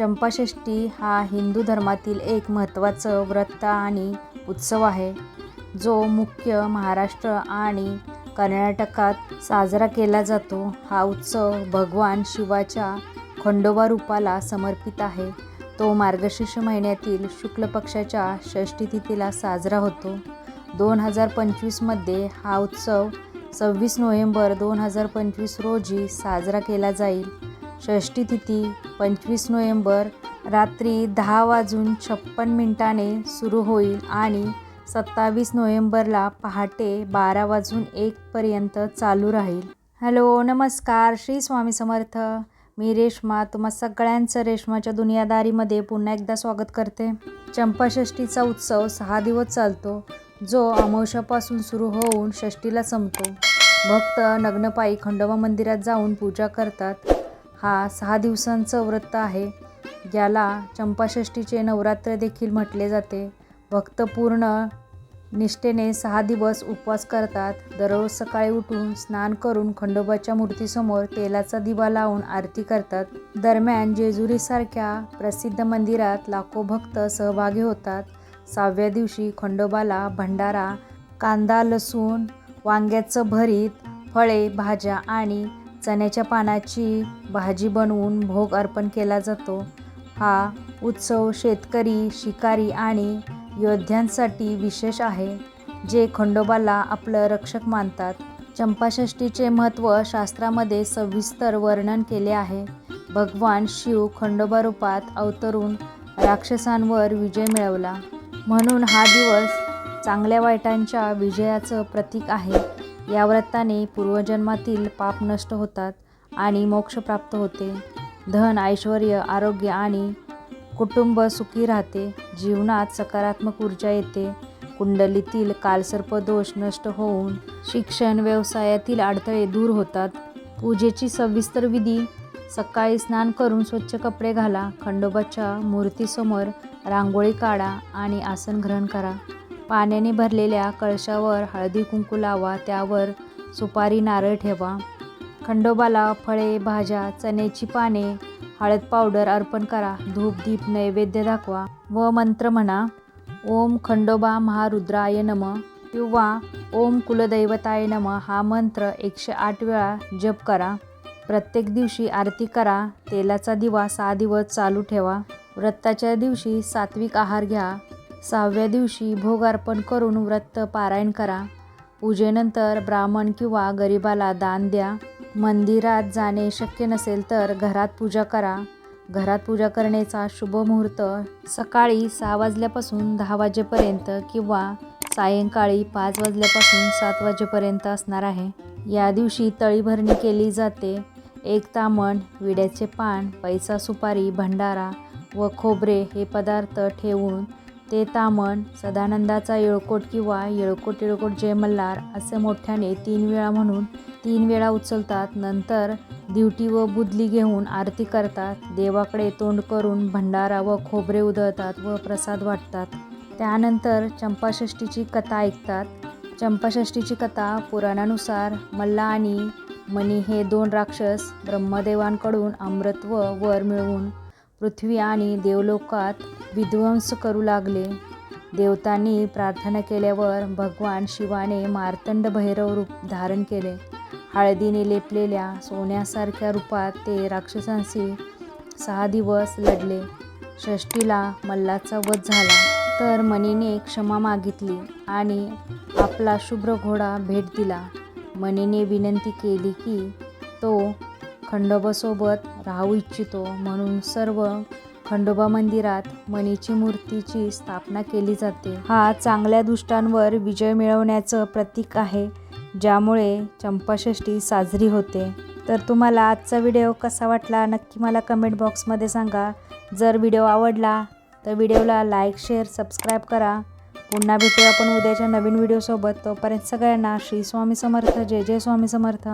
चंपाषष्ठी हा हिंदू धर्मातील एक महत्त्वाचं व्रत आणि उत्सव आहे. जो मुख्य महाराष्ट्र आणि कर्नाटकात साजरा केला जातो. हा उत्सव भगवान शिवाच्या खंडोबा रूपाला समर्पित आहे. तो मार्गशीर्ष महिन्यातील शुक्ल पक्षाच्या षष्ठी तिथीला साजरा होतो. दोन हजार पंचवीसमध्ये हा उत्सव सव्वीस नोव्हेंबर दोन हजार पंचवीस रोजी साजरा केला जाईल. षष्ठी तिथी पंचवीस नोव्हेंबर रात्री दहा वाजून छप्पन मिनिटाने सुरू होईल आणि सत्तावीस नोव्हेंबरला पहाटे बारा वाजून एकपर्यंत चालू राहील. हॅलो नमस्कार श्री स्वामी समर्थ. मी रेश्मा तुम्हा सगळ्यांचं रेश्माच्या दुनियादारीमध्ये पुन्हा एकदा स्वागत करते. चंपाषष्ठीचा उत्सव सहा दिवस चालतो जो अमावस्यापासून सुरू होऊन षष्टीला संपतो. भक्त नग्नपायी खंडोबा मंदिरात जाऊन पूजा करतात. हा सहा दिवसांचं व्रत आहे. ज्याला चंपाषष्ठीचे नवरात्र देखील म्हटले जाते. भक्त पूर्ण निष्ठेने सहा दिवस उपवास करतात. दररोज सकाळी उठून स्नान करून खंडोबाच्या मूर्तीसमोर तेलाचा दिवा लावून आरती करतात. दरम्यान जेजुरीसारख्या प्रसिद्ध मंदिरात लाखो भक्त सहभागी होतात. सहाव्या दिवशी खंडोबाला भंडारा कांदा लसूण वांग्याचं भरीत फळे भाज्या आणि चण्याच्या पानाची भाजी बनवून भोग अर्पण केला जातो. हा उत्सव शेतकरी शिकारी आणि योद्ध्यांसाठी विशेष आहे जे खंडोबाला आपलं रक्षक मानतात. चंपाषष्ठीचे महत्त्व शास्त्रामध्ये सविस्तर वर्णन केले आहे. भगवान शिव खंडोबा रूपात अवतरून राक्षसांवर विजय मिळवला. म्हणून हा दिवस चांगल्या वाईटांच्या विजयाचं प्रतीक आहे. या व्रताने पूर्वजन्मातील पाप नष्ट होतात आणि मोक्ष प्राप्त होते. धन ऐश्वर आरोग्य आणि कुटुंब सुखी राहते. जीवनात सकारात्मक ऊर्जा येते. कुंडलीतील कालसर्प दोष नष्ट होऊन शिक्षण व्यवसायातील अडथळे दूर होतात. पूजेची सविस्तर विधी सकाळी स्नान करून स्वच्छ कपडे घाला खंडोबाच्या मूर्तीसमोर रांगोळी काढा आणि आसन ग्रहण करा. पाण्याने भरलेल्या कळशावर हळदी कुंकू लावा त्यावर सुपारी नारळ ठेवा. खंडोबाला फळे भाज्या चण्याची पाने हळद पावडर अर्पण करा. धूप दीप नैवेद्य दाखवा व मंत्र म्हणा. ओम खंडोबा महारुद्राय नम किंवा ओम कुलदैवताय नम हा मंत्र एकशे आठ वेळा जप करा. प्रत्येक दिवशी आरती करा. तेलाचा दिवा सहा दिवस चालू ठेवा. व्रताच्या दिवशी सात्विक आहार घ्या. सहाव्या दिवशी भोग अर्पण करून व्रत पारायण करा. पूजेनंतर ब्राह्मण किंवा गरिबाला दान द्या. मंदिरात जाणे शक्य नसेल तर घरात पूजा करा. घरात पूजा करण्याचा शुभ मुहूर्त सकाळी सहा वाजल्यापासून दहा वाजेपर्यंत किंवा सायंकाळी पाच वाजल्यापासून सात वाजेपर्यंत असणार आहे. या दिवशी तळीभरणी केली जाते. एक तामण विड्याचे पान पैसा सुपारी भंडारा व खोबरे हे पदार्थ ठेवून ते तामण सदानंदाचा येळकोट किंवा येळकोट येळकोट जय मल्हार असे मोठ्याने तीन वेळा म्हणून तीन वेळा उचलतात. नंतर दिवटी व बुदली घेऊन आरती करतात. देवाकडे तोंड करून भंडारा व खोबरे उधळतात व प्रसाद वाटतात. त्यानंतर चंपाषष्ठीची कथा ऐकतात. चंपाषष्ठीची कथा पुराणानुसार मल्ला आणि मणी हे दोन राक्षस ब्रह्मदेवांकडून अमृत व वर मिळवून पृथ्वी आणि देवलोकात विध्वंस करू लागले. देवतांनी प्रार्थना केल्यावर भगवान शिवाने मार्तंड भैरव रूप धारण केले. हळदीने लेपलेल्या सोन्यासारख्या रूपात ते राक्षसांशी सहा दिवस लढले. षष्टीला मल्लाचा वध झाला तर मनीने क्षमा मागितली आणि आपला शुभ्र घोडा भेट दिला. मनीने विनंती केली की तो खंडोबासोबत राहू इच्छितो म्हणून सर्व खंडोबा मंदिरात मनीची मूर्तीची स्थापना केली जाते. हा चांगल्या दुष्टांवर विजय मिळवण्याचं प्रतीक आहे ज्यामुळे चंपाषष्ठी साजरी होते. तर तुम्हाला आजचा व्हिडिओ कसा वाटला नक्की मला कमेंट बॉक्समध्ये सांगा. जर व्हिडिओ आवडला तर व्हिडिओला लाईक शेअर सबस्क्राईब करा. पुन्हा भेटूया आपण उद्याच्या नवीन व्हिडिओसोबत. तोपर्यंत सगळ्यांना श्री स्वामी समर्थ. जय जय स्वामी समर्थ.